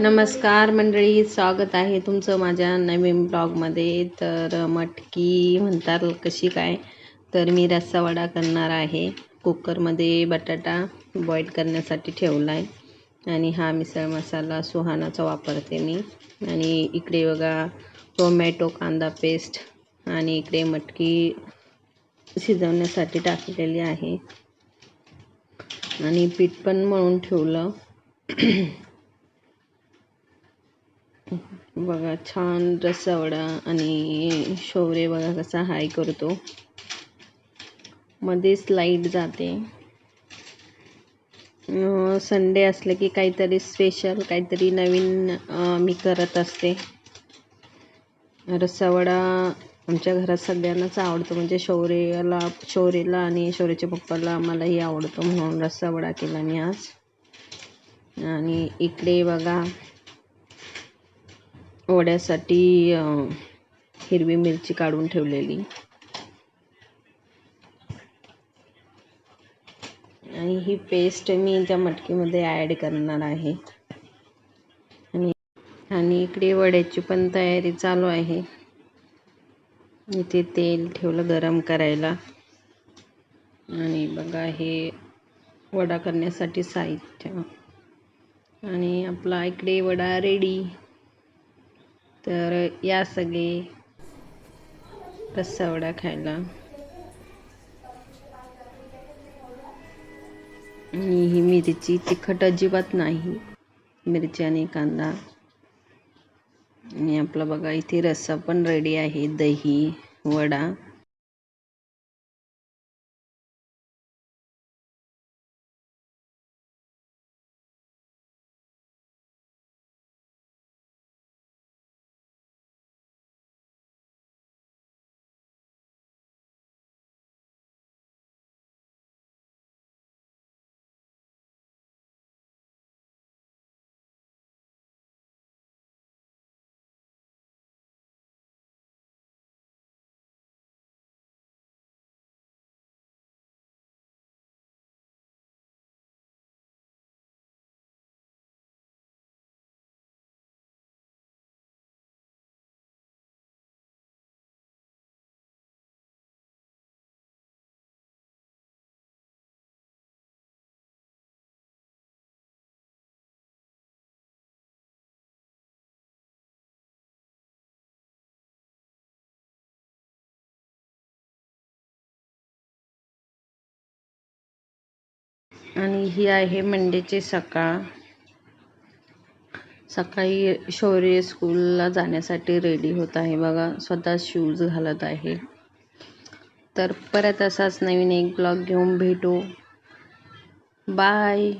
नमस्कार मंडळी स्वागत आहे तुमचं माझ्या नवीन ब्लॉगमध्ये. तर मटकी म्हणतात कशी काय? तर मी रस्सा वडा करणार आहे. कुकरमध्ये बटाटा बॉईल करण्यासाठी ठेवला आहे आणि हा मिसळ मसाला सुहानाचा वापरते मी. आणि इकडे बघा टोमॅटो कांदा पेस्ट आणि इकडे मटकी शिजवण्यासाठी टाकलेली आहे. आणि पीठ पण मळून ठेवलं. बघा छान रस्सावडा आणि शोवरे बघा कसा हाय करतो. मध्येच लाइट जाते. संडे असलं की काहीतरी स्पेशल काहीतरी नवीन मी करत असते. रस्सावडा आमच्या घरात सगळ्यांनाच आवडतो. म्हणजे शौर्याला शौर्यला आणि शौर्याच्या पप्पाला मलाही आवडतो म्हणून रस्सावडा केला मी आज. आणि इकडे बघा वड्यासाठी हिरवी मिरची काढून ठेवलेली. आणि ही पेस्ट मी त्या मटकीमध्ये ॲड करणार आहे. आणि आणि इकडे वड्याची पण तयारी चालू आहे. इथे तेल ठेवलं गरम करायला. आणि बघा हे वडा करण्यासाठी साहित्य. आणि आपला इकडे वडा रेडी तर या सगळे रस्सावडा खायला. आणि ही मिरची तिखट अजिबात नाही. मिरची आणि कांदा. आणि आपला बघा इथे रस्सा पण रेडी आहे दही वडा. आणि ही आहे मंडेची सकाळ. सकाळी शौर्य स्कूलला जाण्यासाठी रेडी होत आहे. बघा स्वतः शूज घालत आहे. तर परत असाच नवीन एक ब्लॉग घेऊन भेटू. बाय